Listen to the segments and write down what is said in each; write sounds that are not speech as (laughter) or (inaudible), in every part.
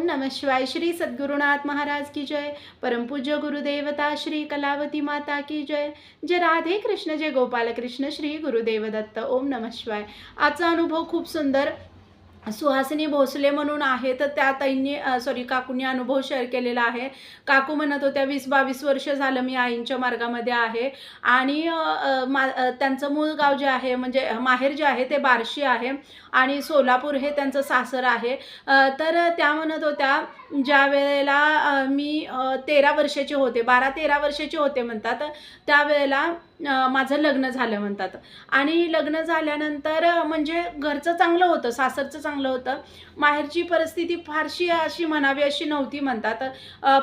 ओम नम शिवाय श्री सद्गुरुनाथ महाराज की जय। परमपूज्य गुरुदेवता श्री कलावती माता की जय। जय राधे कृष्ण जय गोपाल कृष्ण श्री गुरुदेव दत्त ओम नम शिवाय। आजचा अनुभव खूप सुंदर सुहासिनी भोसले म्हणून आहे तर त्या ताईंनी सॉरी काकूंनी अनुभव शेअर केलेला आहे. काकू म्हणत होत्या वीस बावीस वर्ष झालं मी आईंच्या मार्गामध्ये आहे आणि मा त्यांचं मूळ गाव जे आहे म्हणजे माहेर जे आहे ते बार्शी आहे आणि सोलापूर हे त्यांचं सासर आहे. तर त्या म्हणत होत्या ज्या वेळेला मी तेरा वर्षाचे होते बारा तेरा वर्षाचे होते म्हणतात त्यावेळेला माझं लग्न झालं म्हणतात. आणि लग्न झाल्यानंतर म्हणजे घरचं चांगलं होतं सासरचं चांगलं होतं. माहेरची परिस्थिती फारशी अशी म्हणावी अशी नव्हती म्हणतात.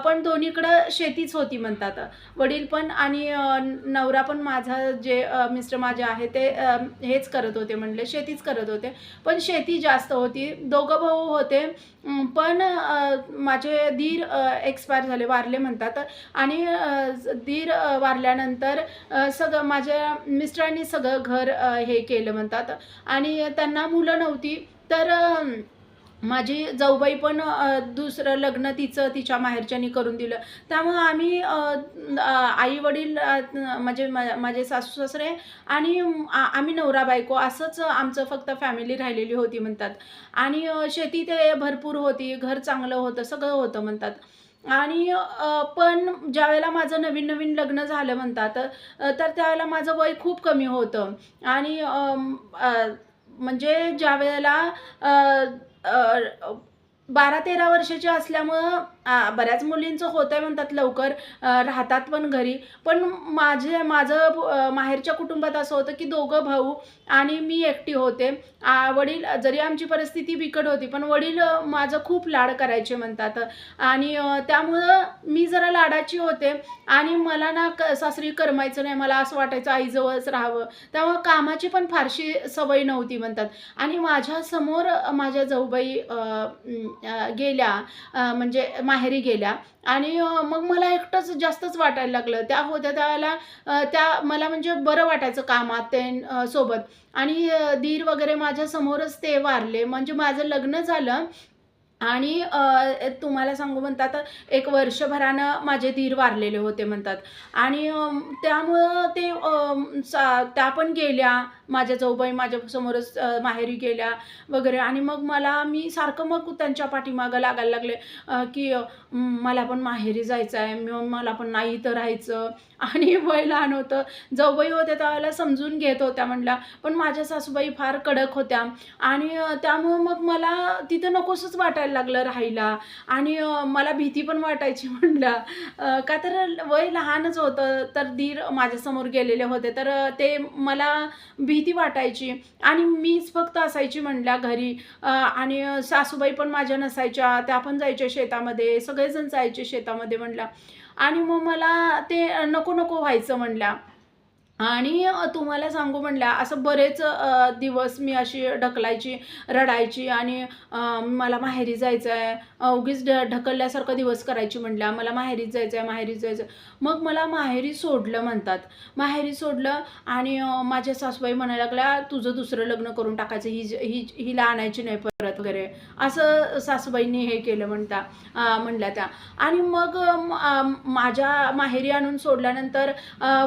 पण दोन्हीकडं शेतीच होती म्हणतात. वडील पण आणि नवरा पण माझा जे मिस्टर माझे आहे ते हेच करत होते म्हणले शेतीच करत होते. पण शेती जास्त होती. दोघं भाऊ होते. पण माझे दीर एक्सपायर झाले वारले म्हणतात. आणि दीर वारल्यानंतर सगळं माझ्या मिस्टरांनी सगळं घर हे केलं म्हणतात. आणि त्यांना मुलं नव्हती. तर माझी जाऊबाई पण दुसरं लग्न तिचं तिच्या माहेरच्यानी करून दिलं. त्यामुळं आम्ही आई वडील म्हणजे मा- माझे सासू सासरे आणि आम्ही नवरा बायको असंच आमचं फक्त फॅमिली राहिलेली होती म्हणतात. आणि शेती ते भरपूर होती घर चांगलं होतं सगळं होतं म्हणतात. आणि पण ज्यावेळेला माझं नवीन नवीन लग्न झालं म्हणतात तर त्यावेळेला माझं वय खूप कमी होतं. आणि म्हणजे ज्या वेळेला बारा तेरा वर्षाच्या असल्यामुळं बऱ्याच मुलींचं होतं आहे म्हणतात लवकर राहतात पण घरी. पण माझे माझं माहेरच्या कुटुंबात असं होतं की दोघं भाऊ आणि मी एकटी होते. वडील जरी आमची परिस्थिती बिकट होती पण वडील माझं खूप लाड करायचे म्हणतात. आणि त्यामुळं मी जरा लाडाची होते आणि मला ना क सासरी करमायचं नाही मला असं वाटायचं आईजवळच राहावं. त्यामुळं कामाची पण फारशी सवय नव्हती म्हणतात. आणि माझ्यासमोर माझ्या जाऊबाई गेल्या म्हणजे म्हणजे माहेरी गेल्या आणि मग मला एकटंच जास्तच वाटायला लागलं. त्या होत्या त्यावेळेला त्या मला म्हणजे बरं वाटायचं कामात ते सोबत. आणि दीर वगैरे माझ्या समोरच ते वारले. म्हणजे माझं लग्न झालं आणि तुम्हाला सांगू म्हणतात एक वर्षभरानं माझे धीर वारलेले होते म्हणतात. आणि त्यामुळं ते सा त्या पण गेल्या माझ्या जाऊबाई माझ्या समोरच माहेरी गेल्या वगैरे. आणि मग मला मी सारखं मग त्यांच्या पाठीमागं लागायला लागले की मला पण माहेरी जायचं आहे मी मला पण नाही इथं राहायचं. (laughs) आणि वय लहान होतं. जाऊबाई होत्या त्यावेळेला समजून घेत होत्या म्हणल्या पण माझ्या सासूबाई फार कडक होत्या. आणि त्यामुळं मग मला तिथं नकोसंच वाटायला लागलं राहायला. आणि मला भीती पण वाटायची (laughs) म्हटलं का तर वय लहानच होतं तर दीर माझ्यासमोर गेलेले होते तर ते मला भीती वाटायची. आणि मीच फक्त असायची म्हणल्या घरी. आणि सासूबाई पण माझ्या नसायच्या त्या पण जायच्या शेतामध्ये सगळेजण जायचे शेतामध्ये म्हणल्या आणि मग मला ते नको नको व्हायचं म्हणला. आणि तुम्हाला सांगू म्हटल्या असं बरेच दिवस मी अशी ढकलायची रडायची आणि मला माहेरी जायचं आहे उगीच ढ ढकलल्यासारखं दिवस करायची म्हटल्या मला माहेरीच जायचं आहे माहेरीच जायचं मग मला माहेरी सोडलं म्हणतात. माहेरी सोडलं आणि माझ्या सासूबाई म्हणायला लागल्या तुझं दुसरं लग्न करून टाकायचं ही ही हिला आणायची नाही परत वगैरे. असं सासूबाईंनी हे केलं म्हणता म्हणल्या त्या. आणि मग माझ्या माहेरी आणून सोडल्यानंतर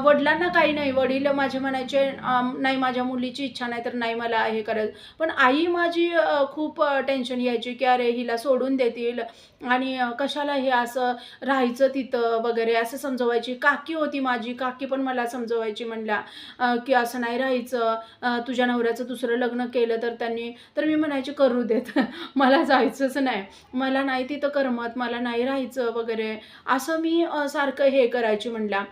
वडिलांना काही नाही वडील माझे म्हणायचे नाही माझ्या मुलीची इच्छा नाही तर नाही मला हे करायचं पण आई माझी खूप टेन्शन यायची की अरे हिला सोडून देतील. आणि कशाला हे असं राहायचं तिथं वगैरे असं समजवायची. काकी होती माझी काकी पण मला समजवायची म्हणल्या की असं नाही राहायचं. तुझ्या नवऱ्याचं दुसरं लग्न केलं तर त्यांनी तर मी म्हणायची करू देत. (laughs) मला जायचंच नाही. मला नाही तिथं करमत मला नाही राहायचं वगैरे. असं मी सारखं हे करायची म्हणल्या.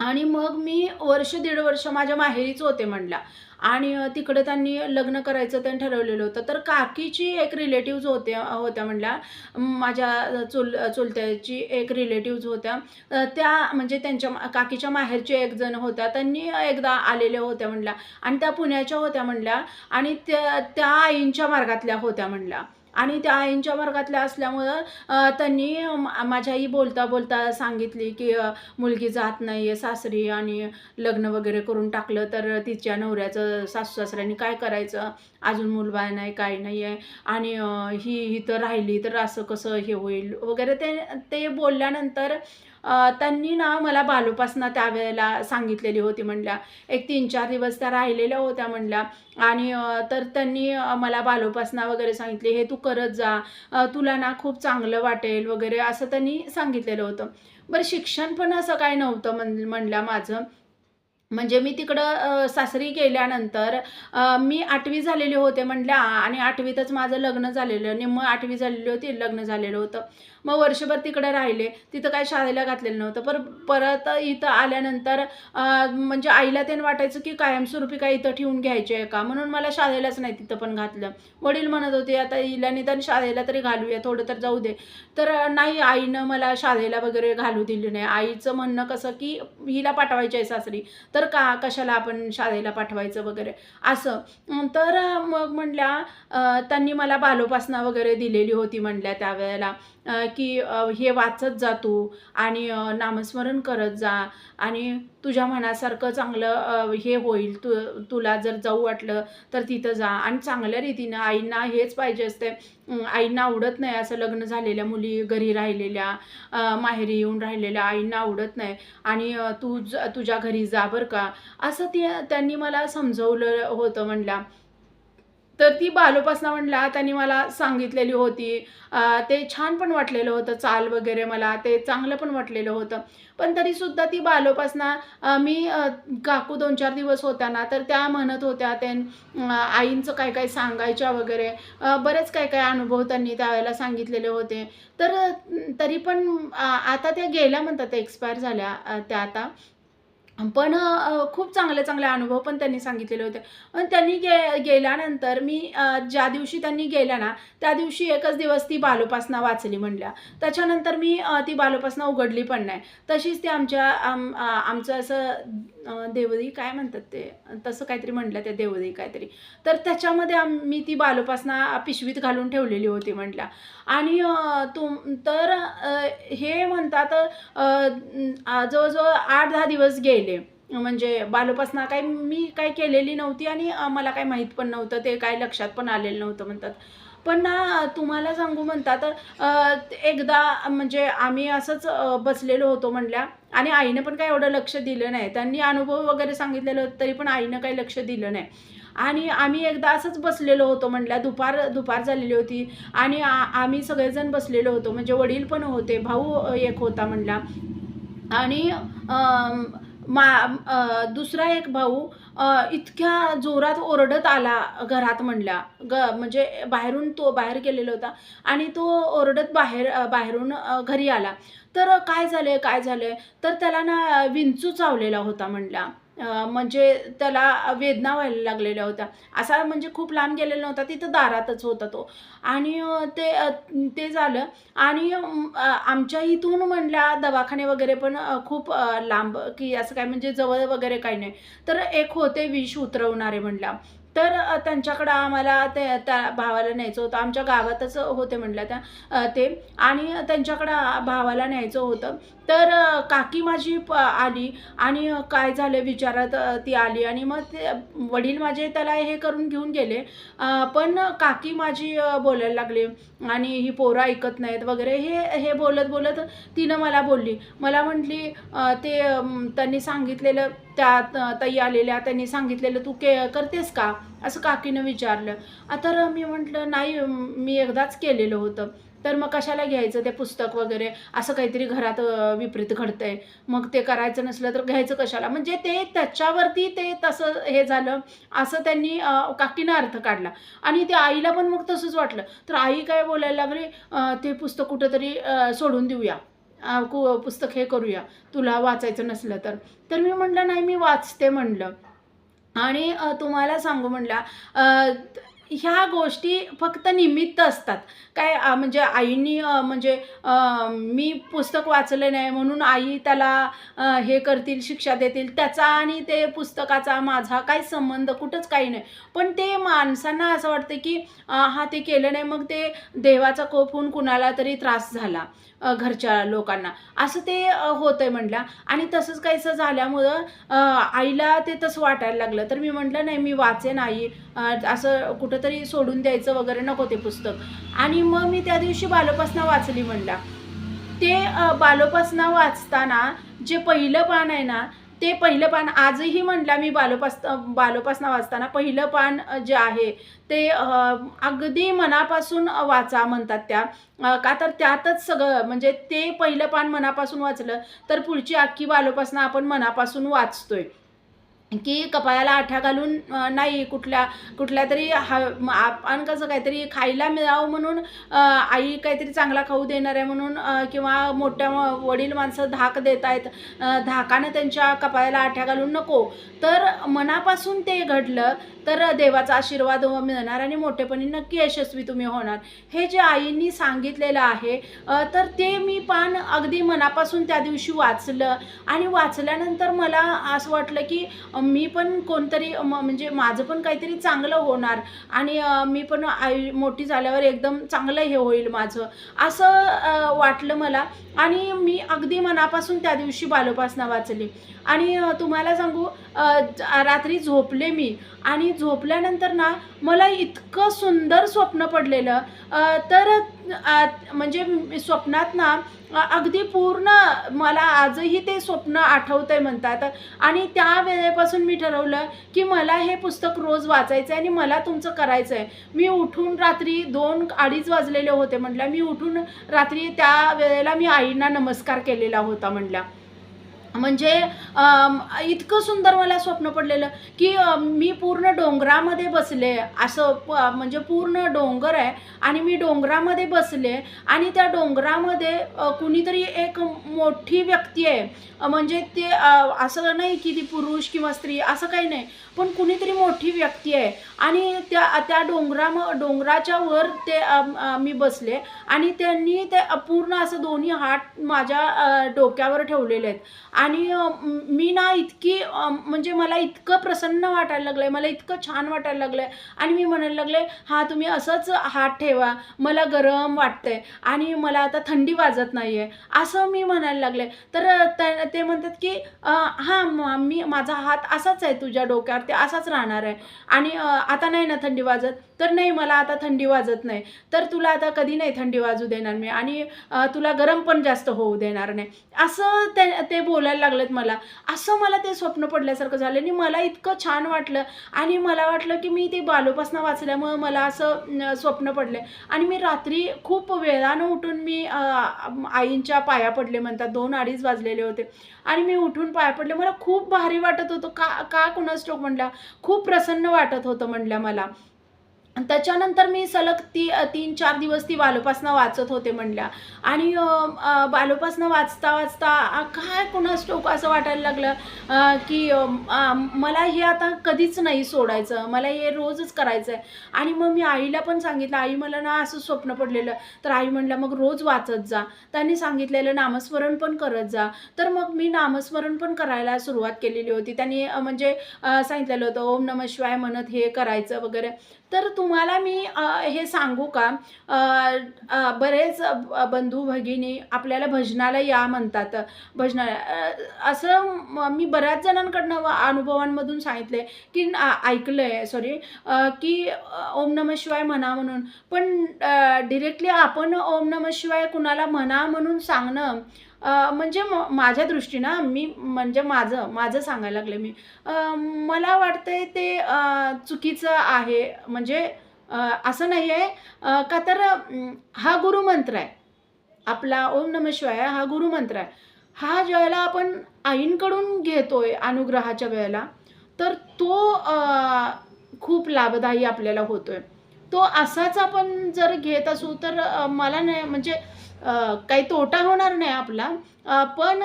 आणि मग मी वर्ष दीड वर्ष माझ्या माहेरीच होते म्हणल्या आणि तिकडे त्यांनी लग्न करायचं त्यांनी ठरवलेलं होतं. तर काकीची एक रिलेटिव्ज होते होत्या म्हणल्या माझ्या चुल चुलत्याची एक रिलेटिव्ज होत्या. त्या म्हणजे त्यांच्या काकीच्या माहेरचे एक जण होत्या त्यांनी एकदा आलेल्या होत्या म्हणल्या आणि त्या पुण्याच्या होत्या म्हणल्या आणि त्या त्या आईंच्या मार्गातल्या होत्या म्हणल्या आणि त्या आईंच्या वर्गातल्या असल्यामुळं त्यांनी मा- माझी आई बोलता बोलता सांगितली की मुलगी जात नाही आहे सासरी आणि लग्न वगैरे करून टाकलं तर तिच्या नवऱ्याचं सासू सासऱ्यांनी काय करायचं? अजून मुलबाळ नाही काय नाही आहे आणि ही इथं राहिली तर असं कसं हे होईल? वगैरे ते ते बोलल्यानंतर त्यांनी ना मला बालोपासना त्यावेळेला सांगितलेली होती म्हणल्या. एक तीन चार दिवस त्या राहिलेल्या होत्या म्हणल्या. आणि तर त्यांनी मला बालोपासना वगैरे सांगितली हे तू करत जा. तुला ना खूप चांगलं वाटेल वगैरे असं त्यांनी सांगितलेलं होतं. बरं शिक्षण पण असं काय नव्हतं म्हण म्हणल्या माझं. म्हणजे मी तिकडं सासरी गेल्यानंतर मी आठवी झालेली होते म्हणल्या. आणि आठवीतच माझं लग्न झालेलं निम्म आठवी झालेली होती लग्न झालेलं होतं. मग वर्षभर तिकडे राहिले. तिथं काय शाळेला घातलेलं नव्हतं. पर परत इथं आल्यानंतर म्हणजे आईला त्यानं वाटायचं की कायमस्वरूपी काय इथं ठेवून घ्यायचे आहे का? म्हणून मला शाळेलाच नाही तिथं पण घातलं. वडील म्हणत होते आता हिला निदान शाळेला तरी घालूया थोडं तर जाऊ दे. तर नाही आईनं मला शाळेला वगैरे घालू दिली नाही. आईचं म्हणणं कसं की हिला पाठवायची आहे सासरी. तर का कशाला आपण शाळेला पाठवायचं वगैरे? असं. तर मग म्हणल्या त्यांनी मला बालोपासना वगैरे दिलेली होती म्हणल्या त्यावेळेला. की हे वाचत जा तू आणि नामस्मरण करत जा आणि तुझ्या मनासारखं चांगलं हे होईल. तू तुला जर जाऊ वाटलं तर तिथं जा आणि चांगल्या रीतीनं आईंना हेच पाहिजे असते. आईंना आवडत नाही असं लग्न झालेल्या मुली घरी राहिलेल्या माहेरी येऊन राहिलेल्या आईंना आवडत नाही आणि तू ज तुझ्या घरी जा बरं का. असं ती त्यांनी मला समजवलं होतं म्हणल्या. तर ती बालोपासना म्हणला त्यांनी मला सांगितलेली होती. ते छान पण वाटलेलं होतं चाल वगैरे मला ते चांगलं पण वाटलेलं होतं. पण तरीसुद्धा ती बालोपासना मी काकू दोन चार दिवस होत्या ना तर त्या म्हणत होत्या ते आईंचं काय काय सांगायच्या वगैरे बरेच काय काय अनुभव त्यांनी त्यावेळेला सांगितलेले होते. तर तरी पण आता त्या गेल्या म्हणतात एक्सपायर झाल्या त्या आता. पण खूप चांगले चांगले अनुभव पण त्यांनी सांगितलेले होते. पण त्यांनी गे गेल्यानंतर मी ज्या दिवशी त्यांनी गेल्या ना त्या दिवशी एकच दिवस ती बालोपासना वाचली म्हणल्या. त्याच्यानंतर मी ती बालोपासना उघडली पण नाही. तशीच ती आमच्या आम आमचं असं अ, काय म्हणतात ते? तसं काहीतरी म्हटलं त्या देवदी काहीतरी. तर त्याच्यामध्ये आम्ही मी ती बालोपासना पिशवीत घालून ठेवलेली होती म्हटल्या. आणि तुम तर हे म्हणतात जवळजवळ आठ दहा दिवस गेले. म्हणजे बालोपासना काय मी काय केलेली नव्हती आणि मला काय माहीत पण नव्हतं. ते काय लक्षात पण आलेलं नव्हतं म्हणतात. पण ना तुम्हाला सांगू म्हणतात तर एकदा म्हणजे आम्ही असंच बसलेलो होतो म्हणल्या आणि आईनं पण काय एवढं लक्ष दिलं नाही. त्यांनी अनुभव वगैरे सांगितलेलं होतं तरी पण आईनं काही लक्ष दिलं नाही. आणि आम्ही एकदा असंच बसलेलो होतो म्हणल्या. दुपार दुपार झालेली होती आणि आ आम्ही सगळेजण बसलेलो होतो. म्हणजे वडील पण होते भाऊ एक होता म्हणला आणि मा दुसरा एक भाऊ इतक्या जोरात ओरडत आला घरात म्हणला ग म्हणजे बाहेरून तो बाहेर गेलेला होता आणि तो ओरडत बाहेर बाहेरून घरी आला. तर काय झालं काय झालं तर त्याला ना विंचू चावलेला होता म्हणला म्हणजे त्याला वेदना व्हायला लागलेल्या होत्या. असा म्हणजे खूप लांब गेलेला नव्हता तिथं दारातच होता तो. आणि ते ते झालं. आणि आमच्या इथून म्हणल्या दवाखाने वगैरे पण खूप लांब की असं काय म्हणजे जवळ वगैरे काही नाही. तर एक होते विष उतरवणारे म्हणल्या. तर त्यांच्याकडं आम्हाला ते त्या भावाला न्यायचं होतं. आमच्या गावातच होते म्हटलं त्या ते. आणि त्यांच्याकडं भावाला न्यायचं होतं. तर काकी माझी प आली. आणि काय झालं विचारत ती आली. आणि मग ते वडील माझे त्याला हे करून घेऊन गेले. पण काकी माझी बोलायला लागली. आणि ही पोरं ऐकत नाहीत वगैरे. हे हे बोलत बोलत तिनं मला बोलली. मला म्हटली ते त्यांनी सांगितलेलं त्या ताई आलेल्या त्यांनी सांगितलेलं तू के करतेस का? असं काकीनं विचारलं. आता मी म्हटलं नाही मी एकदाच केलेलं होतं. तर मग कशाला घ्यायचं ते पुस्तक वगैरे? असं काहीतरी घरात विपरीत विपरीत घडतंय. मग ते करायचं नसलं तर घ्यायचं कशाला? म्हणजे ते त्याच्यावरती ते तसं हे झालं. असं त्यांनी काकीनं अर्थ काढला. आणि ते आईला पण मग तसंच वाटलं. तर आई काय बोलायला लागली ते पुस्तक कुठंतरी सोडून देऊया. कु पुस्तक हे करूया. तुला वाचायचं नसलं तर. तर मी म्हटलं नाही मी वाचते म्हणलं. आणि तुम्हाला सांगू म्हटलं ह्या गोष्टी फक्त निमित्त असतात. काय म्हणजे आईनी म्हणजे मी पुस्तक वाचलं नाही म्हणून आई त्याला हे करतील शिक्षा देतील त्याचा आणि ते पुस्तकाचा माझा काही संबंध कुठंच काही नाही. पण ते माणसांना असं वाटतं की हा ते केलं नाही मग ते देवाचा कोप होऊन कुणाला तरी त्रास झाला घरच्या लोकांना. असं ते होतं आहे म्हटलं आणि तसंच काहीसं झाल्यामुळं आईला ते तसं वाटायला लागलं. तर मी म्हटलं नाही मी वाचेन आई. असं कुठं तरी सोडून द्यायचं वगैरे नको ते पुस्तक. आणि मग मी त्या दिवशी बालोपासना वाचली म्हणला. ते बालोपासना वाचताना जे पहिलं पान आहे ना ते पहिलं पान आजही म्हणला मी बालोपास बालोपासना वाचताना पहिलं पान जे आहे ते अगदी मनापासून वाचा म्हणतात त्या. का तर त्यातच सगळं म्हणजे ते पहिलं पान मनापासून वाचलं तर पुढची अख्खी बालोपासना आपण मनापासून वाचतोय. की कपाळाला आठ्या घालून नाही कुठल्या कुठल्या तरी हा आपण कसं काहीतरी खायला मिळावं म्हणून आई काहीतरी चांगला खाऊ देणार आहे म्हणून किंवा मोठ्या वडील माणसं धाक देत आहेत धाकानं त्यांच्या कपाळाला आठ्या घालून नको. तर मनापासून ते घडलं तर देवाचा आशीर्वाद मिळणार आणि मोठेपणी नक्की यशस्वी तुम्ही होणार. हे जे आईंनी सांगितलेलं आहे तर ते मी पान अगदी मनापासून त्या दिवशी वाचलं आणि वाचल्यानंतर मला असं वाटलं की मी पण कोणतरी म- म्हणजे माझं पण काहीतरी चांगलं होणार आणि मी पण आई मोठी झाल्यावर एकदम चांगलं हे होईल माझं असं वाटलं मला आणि मी अगदी मनापासून त्या दिवशी बालोपासना वाचली. आणि तुम्हाला सांगू रात्री झोपले मी. आणि झोपल्यानंतर ना मला इतकं सुंदर स्वप्न पडलेलं. तर म्हणजे स्वप्नात ना अगदी पूर्ण मला आजही ते स्वप्न आठवतंय म्हणतात. आणि त्या वेळेपासून मी ठरवलं की मला हे पुस्तक रोज वाचायचं आहे आणि मला तुमचं करायचं आहे मी उठून रात्री दोन अडीच वाजलेले होते म्हटलं. मी उठून रात्री त्या वेळेला मी आईंना नमस्कार केलेला होता म्हटलं. म्हणजे इतकं सुंदर मला स्वप्न पडलेलं की मी पूर्ण डोंगरामध्ये बसले असं प म्हणजे पूर्ण डोंगर आहे आणि मी डोंगरामध्ये बसले आणि त्या डोंगरामध्ये कुणीतरी एक मोठी व्यक्ती आहे. म्हणजे ते असं नाही की ती पुरुष किंवा स्त्री असं काही नाही. पण कुणीतरी मोठी व्यक्ती आहे आणि त्या त्या डोंगरा डोंगराच्या वर ते मी बसले आणि त्यांनी ते पूर्ण असं दोन्ही हात माझ्या डोक्यावर ठेवलेले आहेत. आणि मी ना इतकी म्हणजे मला इतकं प्रसन्न वाटायला लागलं आहे मला इतकं छान वाटायला लागलं आहे आणि मी म्हणायला लागले हा तुम्ही असंच हात ठेवा मला गरम वाटतंय आणि मला आता थंडी वाजत नाही आहे असं मी म्हणायला लागले. तर त्या- ते म्हणतात की हां मी माझा हात असाच आहे तुझ्या डोक्यावर ते असाच राहणार आहे. आणि आता नाही ना थंडी वाजत? तर नाही मला आता थंडी वाजत नाही. तर तुला आता कधी नाही थंडी वाजू देणार मी आणि तुला गरम पण जास्त होऊ देणार नाही. असं ते ते बोलायला लागलेत मला. असं मला ते स्वप्न पडल्यासारखं झालं आणि मला इतकं छान वाटलं आणि मला वाटलं की मी ते बालोपासनं वाचल्यामुळं मला असं स्वप्न पडलं आणि मी रात्री खूप वेळानं उठून मी आईंच्या पाया पडले म्हणतात. दोन अडीच वाजलेले होते. आणि मी उठून पाया पडले. मला खूप भारी वाटत होतं. का का कुणास ठाऊक म्हणल्या खूप प्रसन्न वाटत होतं म्हणल्या मला. आणि त्याच्यानंतर मी सलग ती तीन चार दिवस ती बालोपासना वाचत होते म्हणल्या. आणि बालोपासनं बालोपासना वाचता वाचता काय कुणास स्टोक असं वाटायला लागलं की मला हे आता कधीच नाही सोडायचं. मला हे रोजच करायचं आहे आणि मग मी आईला पण सांगितलं आई मला ना असं स्वप्न पडलेलं. तर आई म्हणल्या मग रोज वाचत जा. त्यांनी सांगितलेलं नामस्मरण पण करत जा. तर मग मी नामस्मरण पण करायला सुरुवात केलेली होती. त्यांनी म्हणजे सांगितलेलं होतं ओम नम शिवाय म्हणत हे करायचं वगैरे. तर तुम्हाला मी हे सांगू का? बरेच बंधू भगिनी आपल्याला भजनाला या म्हणतात. भजनाला असं मी बऱ्याच जणांकडनं व अनुभवांमधून आहे की ऐकलं आहे सॉरी की ओम नम शिवाय म्हणा म्हणून. पण डिरेक्टली आपण ओम नम शिवाय कुणाला म्हणा म्हणून सांगणं म्हणजे म- माझ्या दृष्टीनं मी म्हणजे माझं माझं सांगायला लागले मी. मला वाटतंय ते चुकीचं आहे. म्हणजे असं नाही आहे का तर हा गुरुमंत्र आहे. आपला ओम नम शिवाय हा गुरुमंत्र आहे. हा ज्यावेळेला आपण आईंकडून घेतोय अनुग्रहाच्या वेळेला तर तो खूप लाभदायी आपल्याला होतोय. तो असाच आपण जर घेत असू तर मला नाही म्हणजे काही तोटा होणार नाही आपला. पण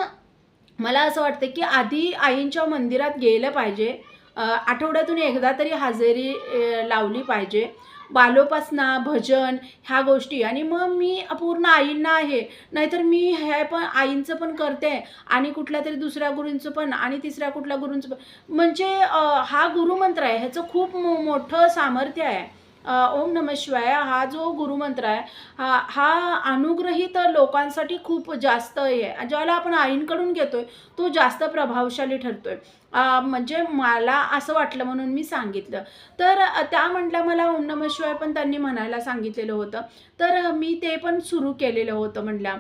मला असं वाटतं की आधी आईंच्या मंदिरात गेलं पाहिजे. आठवड्यातून एकदा तरी हजेरी लावली पाहिजे. बालोपासना भजन ह्या गोष्टी. आणि मग मी पूर्ण आईंना आहे. नाहीतर मी हे पण आईंचं पण करते. आणि कुठल्या तरी दुसऱ्या गुरूंचं पण आणि तिसऱ्या कुठल्या गुरूंचं पण. म्हणजे हा गुरुमंत्र आहे. ह्याचं खूप मो मोठं सामर्थ्य आहे. ओम नम शिवाय हा जो गुरुमंत्र आहे हा हा अनुग्रहित लोकांसाठी खूप जास्त हे आहे. ज्याला आपण आईंकडून घेतोय तो जास्त प्रभावशाली ठरतोय. आहे म्हणजे मला असं वाटलं म्हणून मी सांगितलं. तर त्या म्हटल्या मला ओम नम शिवाय पण त्यांनी म्हणायला सांगितलेलं होतं. तर मी ते पण सुरू केलेलं होतं म्हटल्या.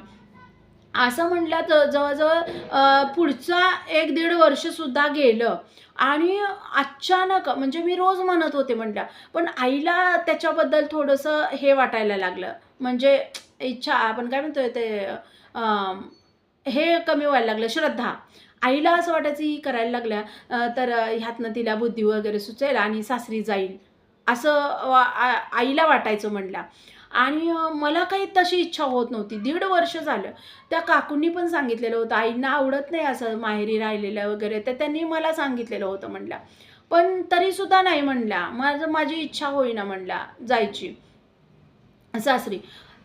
असं म्हटलं तर जवळजवळ पुढचा एक दीड वर्षसुद्धा गेलं. आणि अचानक म्हणजे मी रोज म्हणत होते म्हटलं पण आईला त्याच्याबद्दल थोडंसं हे वाटायला लागलं. म्हणजे इच्छा आपण काय म्हणतोय ते हे कमी व्हायला लागलं श्रद्धा. आईला असं वाटायचं ही करायला लागल्या तर ह्यातनं तिला बुद्धी वगैरे सुचेल आणि सासरी जाईल. असं वा- आईला वाटायचं म्हटलं. आणि मला काही तशी इच्छा होत नव्हती. दीड वर्ष झालं. त्या काकूंनी पण सांगितलेलं होतं आईंना आवडत नाही असं माहेरी राहिलेलं वगैरे. तर त्यांनी मला सांगितलेलं होतं म्हणलं. पण तरीसुद्धा नाही म्हणल्या माझं माझी इच्छा होईना म्हणल्या जायची. सासरी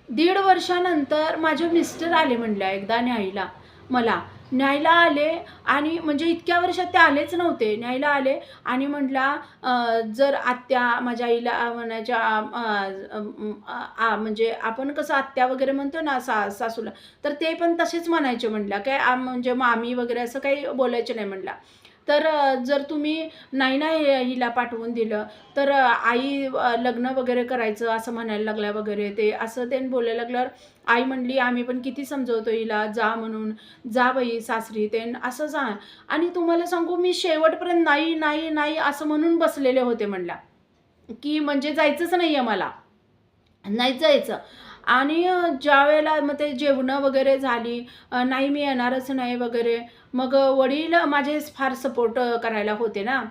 दीड वर्षानंतर माझे मिस्टर आले म्हणल्या एकदा न्यायला मला न्यायला आले आणि म्हणजे इतक्या वर्षात ते आलेच नव्हते. न्यायला आले आणि म्हटला जर आत्या माझ्या आईला म्हणायच्या आ, म्हणजे आपण कसं आत्या वगैरे म्हणतो ना सा सासूला तर ते पण तसेच म्हणायचे म्हणल्या काय म्हणजे मामी वगैरे असं काही बोलायचे नाही म्हणला तर जर तुम्ही नाही ना हिला पाठवून दिलं तर आई लग्न वगैरे करायचं असं म्हणायला लागल्या वगैरे ते असं ते बोलायला लागल्यावर आई म्हणली आम्ही पण किती समजवतो हिला जा म्हणून जा बाई सासरी ते असं जा. आणि तुम्हाला सांगू मी शेवटपर्यंत नाही नाही नाही असं म्हणून बसलेले होते म्हणल्या. की म्हणजे जायचंच नाही आहे मला. नाही जायचं. आणि ज्या वेळेला मग ते जेवणं वगैरे झाली नाही मी येणारच नाही वगैरे मग वडील माझे फार सपोर्ट करायला होते ना.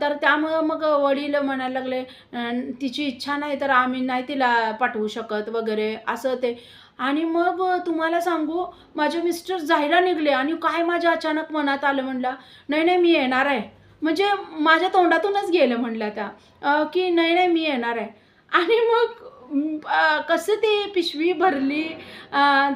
तर त्यामुळं मग वडील म्हणायला लागले तिची इच्छा नाही तर आम्ही नाही तिला पाठवू शकत वगैरे असं ते. आणि मग तुम्हाला सांगू माझे मिस्टर जायला निघले आणि काय माझ्या अचानक मनात आलं म्हणलं नाही नाही मी येणार आहे. म्हणजे माझ्या तोंडातूनच गेलं म्हणल्या त्या की नाही नाही मी येणार आहे. आणि मग कसं ते पिशवी भरली?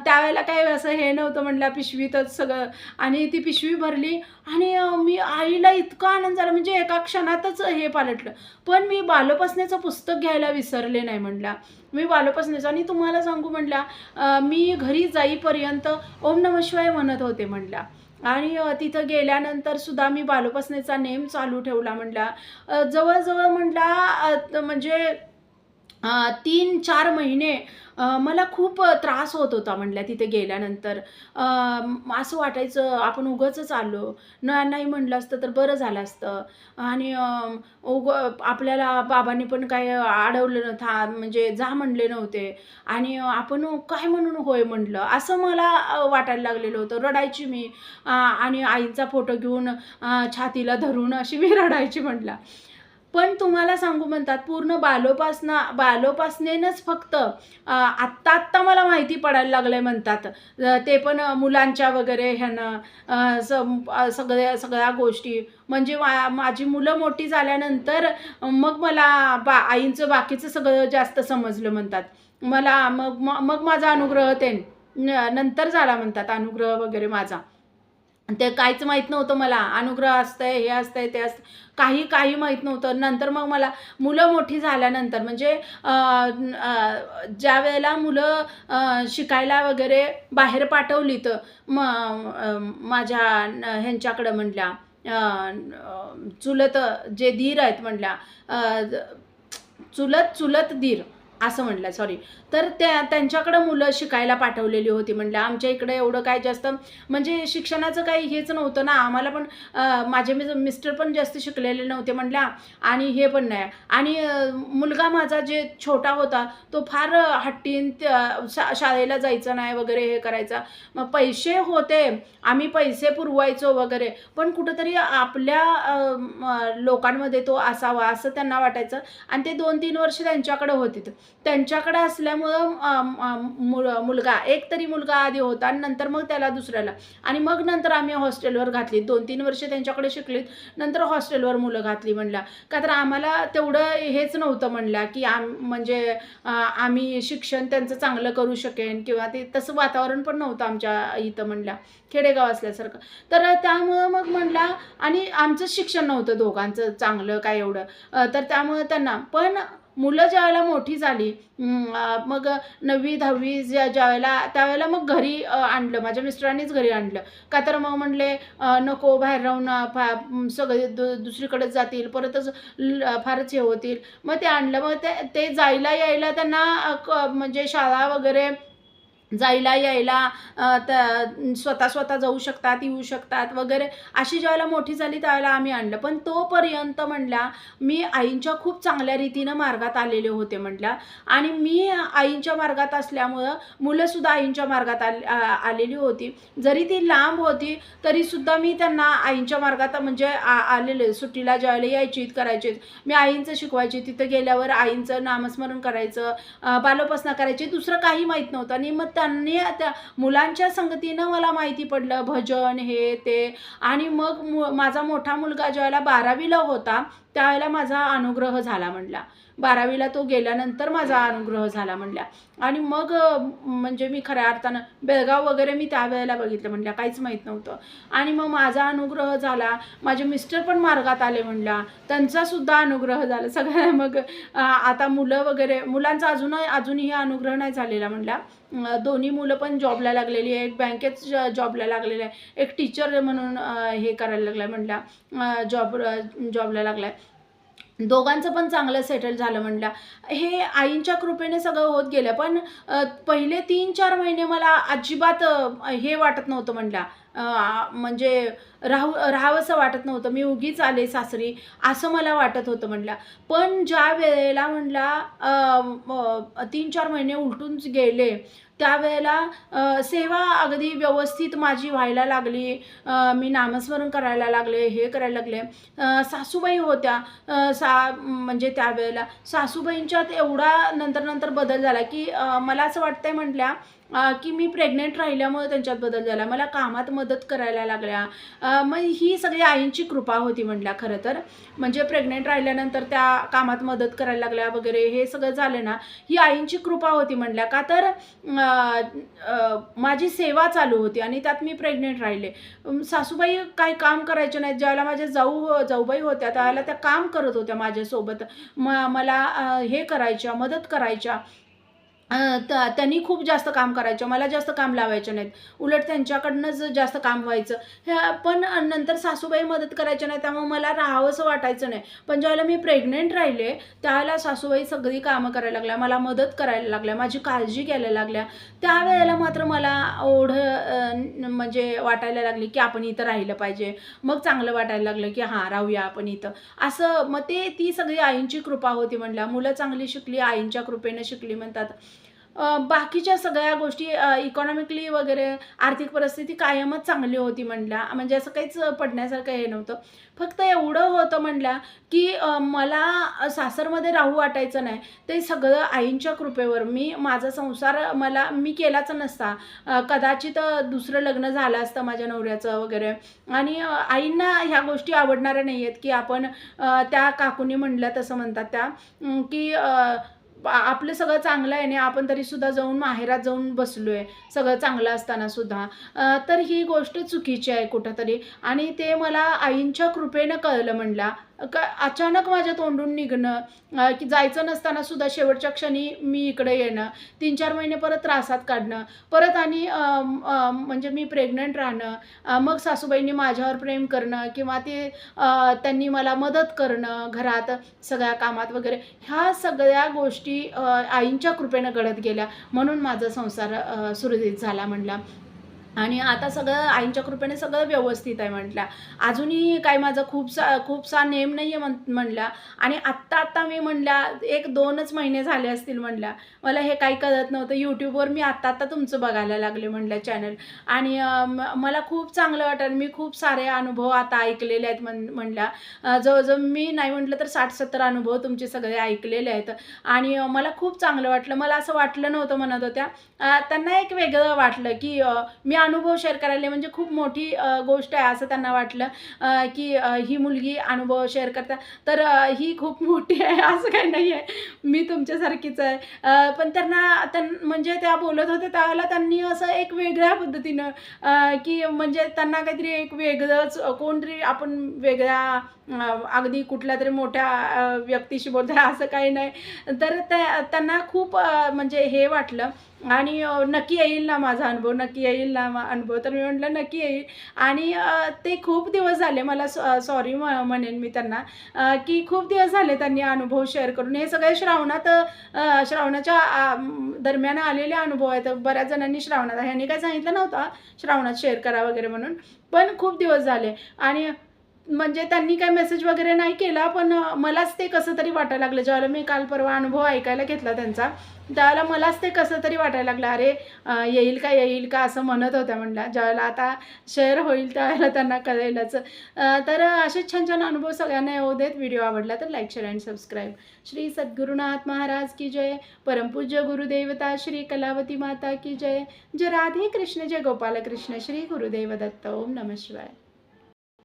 त्यावेळेला काय असं हे नव्हतं म्हटलं पिशवीतच सगळं. आणि ती पिशवी भरली आणि मी आईला इतका आनंद झाला. म्हणजे एका क्षणातच हे पालटलं. पण मी बालोपासनेचं पुस्तक घ्यायला विसरले नाही म्हणला. मी बालोपासनेचं आणि तुम्हाला सांगू म्हणला मी घरी जाईपर्यंत ओम नम शिवाय म्हणत होते म्हणला. आणि तिथं गेल्यानंतर सुद्धा मी बालोपासनेचा नेम चालू ठेवला म्हणला. जवळजवळ म्हटला म्हणजे तीन चार महिने मला खूप त्रास होत होता म्हटल्या तिथे गेल्यानंतर. असं वाटायचं आपण उगंच आलो न नाही म्हणलं असतं तर बरं झालं असतं. आणि उग आपल्याला बाबांनी पण काय अडवलं नव्हता म्हणजे जा म्हणले नव्हते. आणि आपण काय म्हणून होय म्हटलं असं मला वाटायला लागलेलं होतं. रडायची मी. आणि आईचा फोटो घेऊन छातीला धरून अशी मी रडायची म्हटलं. पण तुम्हाला सांगू म्हणतात पूर्ण बालोपासना बालोपासनेनंच फक्त आत्ता आत्ता मला माहिती पडायला लागलंय म्हणतात. ते पण मुलांच्या वगैरे ह्यानं स सम- सगळ्या सगळ्या गोष्टी. म्हणजे मा माझी मुलं मोठी झाल्यानंतर मग मला बा आईंचं बाकीचं सगळं जास्त समजलं म्हणतात. मला मग मग माझा अनुग्रह ते न- नंतर झाला म्हणतात अनुग्रह वगैरे माझा. ते काहीच माहीत नव्हतं मला. अनुग्रह असतंय हे असतंय ते असतं काही काही माहीत नव्हतं. नंतर मग मला मुलं मोठी झाल्यानंतर म्हणजे ज्या वेळेला मुलं शिकायला वगैरे बाहेर पाठवली तर म माझ्या न- ह्यांच्याकडं म्हटल्या चुलत जे धीर आहेत म्हटल्या चुलत चुलत धीर. असं म्हटलं सॉरी तर त्या त्यांच्याकडं मुलं शिकायला पाठवलेली होती. म्हटलं आमच्या इकडे एवढं काय जास्त म्हणजे शिक्षणाचं काही हेच नव्हतं ना. आम्हाला पण माझे मिस मिस्टर पण जास्त शिकलेले नव्हते. म्हटल्या आणि हे पण नाही. आणि मुलगा माझा जे छोटा होता तो फार हट्टीन शा शाळेला जायचं नाही वगैरे हे करायचा. मग पैसे होते. आम्ही पैसे पुरवायचो वगैरे. पण कुठंतरी आपल्या लोकांमध्ये तो असावा असं त्यांना वाटायचं. आणि ते दोन तीन वर्ष त्यांच्याकडे होते त्यांच्याकडे असल्यामुळं मुल मुलगा एक तरी मुलगा आधी होता आणि नंतर मग त्याला दुसऱ्याला. आणि मग नंतर आम्ही हॉस्टेलवर घातली. दोन तीन वर्ष त्यांच्याकडे शिकलीत. नंतर हॉस्टेलवर मुलं घातली म्हणल्या का तर आम्हाला तेवढं हेच नव्हतं म्हणलं की आम म्हणजे आम्ही शिक्षण त्यांचं चांगलं करू शकेन किंवा ते तसं वातावरण पण नव्हतं आमच्या इथं म्हणल्या खेडेगाव असल्यासारखं. तर त्यामुळं मग म्हणला आणि आमचं शिक्षण नव्हतं दोघांचं चांगलं काय एवढं. तर त्यामुळं त्यांना. पण मुलं ज्यावेळेला मोठी झाली मग नववी दहावी ज्या ज्यावेळेला त्यावेळेला मग घरी आणलं. माझ्या मिस्टरांनीच घरी आणलं. का तर मग म्हणले नको बाहेर राहून फा सगळे दु दुसरीकडे जातील परतच ल- फारच हे होतील. मग ते आणलं. मग ते ते जायला यायला त्यांना क- म्हणजे शाळा वगैरे जायला यायला त- स्वतः स्वतः जाऊ शकतात येऊ शकतात वगैरे. अशी ज्यावेळेला मोठी झाली त्यावेळेला आम्ही आणलं. पण तोपर्यंत म्हणल्या मी आईंच्या खूप चांगल्या रीतीनं मार्गात आलेले होते म्हटल्या आणि मी आईंच्या मार्गात असल्यामुळं मुलंसुद्धा आईंच्या मार्गात आले आलेली होती. जरी ती लांब होती तरीसुद्धा मी त्यांना आईंच्या मार्गात म्हणजे आ आलेले. सुट्टीला ज्यावेळेला यायची करायचे मी आईंचं शिकवायची. तिथं गेल्यावर आईंचं नामस्मरण करायचं बालोपासना करायची. दुसरं काही माहीत नव्हतं. आणि मग त्यांनी त्या मुलांच्या संगतीनं मला माहिती पडलं. भजन हे ते. आणि मग मु माझा मोठा मुलगा ज्यावेळेला बारावीला होता त्यावेळेला माझा अनुग्रह झाला म्हणला. बारावीला तो गेल्यानंतर माझा अनुग्रह झाला म्हणल्या. आणि मग म्हणजे मी खऱ्या अर्थानं बेळगाव वगैरे मी त्यावेळेला बघितलं म्हणल्या काहीच माहीत नव्हतं. आणि मग माझा अनुग्रह झाला माझे मिस्टर पण मार्गात आले म्हणल्या. त्यांचासुद्धा अनुग्रह झाला. सगळ्या मग आता मुलं वगैरे मुलांचा अजून अजूनही अनुग्रह नाही झालेला म्हणल्या. दोन्ही मुलं पण जॉबला लागलेली आहे. एक बँकेत ज- जॉबला लागलेलं आहे. एक टीचर म्हणून हे करायला लागलाय म्हणल्या. जॉब जॉबला लागलाय. दोघांचं पण चांगलं सेटल झालं म्हणल्या हे आईंच्या कृपेने सगळं होत गेलं. पण पहिले तीन चार महिने मला अजिबात हे वाटत नव्हतं म्हणल्या म्हणजे राहू राहावंसं वाटत नव्हतं. मी उगीच आले सासरी असं मला वाटत होतं म्हटलं. पण ज्या वेळेला म्हटला तीन चार महिने उलटून गेले त्यावेळेला सेवा अगदी व्यवस्थित माझी व्हायला लागली. मी नामस्मरण करायला लागले हे करायला लागले. सासूबाई होत्या. सा म्हणजे त्यावेळेला सासूबाईंच्यात एवढा नंतर नंतर बदल झाला की मला असं वाटतंय म्हटल्या की मी प्रेग्नेंट राहिल्यामुळे त्यांच्यात बदल झाला. मला कामात मदत करायला लागल्या. मग ही सगळी आईंची कृपा होती म्हटल्या खरं तर. म्हणजे प्रेग्नेंट राहिल्यानंतर त्या कामात मदत करायला लागल्या वगैरे हे सगळं झालं ना ही आईंची कृपा होती म्हटल्या का तर माझी सेवा चालू होती आणि त्यात मी प्रेग्नेंट राहिले. सासूबाई काही काम करायचे नाहीत. ज्यावेळेला माझ्या जाऊ जाऊबाई होत्या त्यावेळेला त्या काम करत होत्या माझ्यासोबत. म मला हे करायच्या मदत करायच्या. त- त्यांनी खूप जास्त काम करायचं मला जास्त काम लावायचं नाहीत. उलट त्यांच्याकडनंच जास्त काम व्हायचं. ह्या पण नंतर सासूबाई मदत करायच्या नाही त्यामुळे मला राहावंसं वाटायचं नाही. पण ज्यावेळेला मी प्रेग्नेंट राहिले त्यावेळेला सासूबाई सगळी कामं करायला लागल्या मला मदत करायला लागल्या माझी काळजी घ्यायला लागल्या. त्यावेळेला मात्र मला ओढं म्हणजे वाटायला लागली की आपण इथं राहिलं पाहिजे. मग चांगलं वाटायला लागलं की हां राहूया आपण इथं. असं मग ते ती सगळी आईंची कृपा होती म्हणल्या. मुलं चांगली शिकली आईंच्या कृपेनं शिकली म्हणतात. बाकीच्या सगळ्या गोष्टी इकॉनॉमिकली वगैरे आर्थिक परिस्थिती कायमच चांगली होती म्हणल्या. म्हणजे असं काहीच पडण्यासारखं हे नव्हतं. फक्त एवढं होतं म्हणल्या की मला सासरमध्ये राहू वाटायचं नाही. ते सगळं आईंच्या कृपेवर. मी माझा संसार मला मी केलाच नसता. कदाचित दुसरं लग्न झालं असतं माझ्या नवऱ्याचं वगैरे. आणि आईंना ह्या गोष्टी आवडणाऱ्या नाही आहेत की आपण त्या काकूनी म्हणल्या तसं म्हणतात त्या. की आ- आपलं सगळं चांगलं आहे ना आपण तरी सुद्धा जाऊन माहेरात जाऊन बसलो आहे सगळं चांगलं असताना सुद्धा. तर ही गोष्ट चुकीची आहे कुठंतरी. आणि ते मला आईंच्या कृपेनं कळलं म्हणला. का अचानक माझ्या तोंडून निघणं की जायचं नसताना सुद्धा शेवटच्या क्षणी मी इकडे येणं तीन चार महिने परत त्रासात काढणं परत आणि म्हणजे मी प्रेग्नंट राहणं मग सासूबाईंनी माझ्यावर प्रेम करणं किंवा ते त्यांनी मला मदत करणं घरात सगळ्या कामात वगैरे ह्या सगळ्या गोष्टी गोष्टी आईंच्या कृपेनं घडत गेल्या. म्हणून माझा संसार सुरळीत झाला म्हणला. आणि आता सगळं आईंच्या कृपेने सगळं व्यवस्थित आहे म्हटल्या. अजूनही काय माझं खूप सा नेम नाही आहे म्हण म्हणल्या. आणि आत्ता आत्ता मी म्हणल्या एक दोनच महिने झाले असतील म्हणल्या. मला हे काही कळत नव्हतं. यूट्यूबवर मी आत्ता आत्ता तुमचं बघायला लागले म्हणल्या चॅनल आणि मला खूप चांगलं वाटेल मी खूप सारे अनुभव आता ऐकलेले आहेत म्हण म्हणल्या. जवळजवळ मी नाही म्हटलं तर साठ सत्तर अनुभव तुमचे सगळे ऐकलेले आहेत. आणि मला खूप चांगलं वाटलं. मला असं वाटलं नव्हतं म्हणत होत्या. त्यांना एक वेगळं वाटलं की मी अनुभव शेअर करायला म्हणजे खूप मोठी गोष्ट आहे असं त्यांना वाटलं की ही मुलगी अनुभव शेअर करता. तर ही खूप मोठी आहे असं काही नाही आहे. मी तुमच्यासारखीच आहे. पण त्यांना त्यां म्हणजे त्या बोलत होत्या त्यावेळेला त्यांनी असं एक वेगळ्या पद्धतीनं की म्हणजे त्यांना काहीतरी एक वेगळंच कोणतरी आपण वेगळ्या अगदी कुठल्या तरी मोठ्या व्यक्तीशी बोलतोय असं काही नाही. तर त्या त्यांना खूप म्हणजे हे वाटलं. आणि नक्की येईल ना माझा अनुभव नक्की येईल ना मा अनुभव. तर मी म्हटलं नक्की येईल. आणि ते खूप दिवस झाले मला सॉरी म्हणेन मी त्यांना की खूप दिवस झाले त्यांनी अनुभव शेअर करून. हे सगळे श्रावणात श्रावणाच्या दरम्यान आलेले अनुभव आहेत. बऱ्याच जणांनी श्रावणात ह्यांनी काय सांगितलं नव्हतं श्रावणात शेअर करा वगैरे म्हणून. पण खूप दिवस झाले. आणि म्हणजे त्यांनी काय मेसेज वगैरे नाही केला पण मलाच ते कसं तरी वाटायला लागलं. ज्यावेळेला मी काल परवा अनुभव ऐकायला घेतला त्यांचा त्यावेळेला मलाच ते कसं तरी वाटायला लागलं. अरे येईल का येईल का? असं म्हणत होत्या म्हणल्या ज्यावेळेला आता शेअर होईल त्यावेळेला त्यांना कळेलच. तर असे छान छान अनुभव सगळ्यांना येऊ देत. व्हिडिओ आवडला तर like share and subscribe Shri Sadgurunath Maharaj की जय. परमपूज्य गुरुदेवता श्री कलावती माता की जय. जय राधे कृष्ण जय गोपाल कृष्ण श्री गुरुदेव दत्त. ओम नम शिवाय.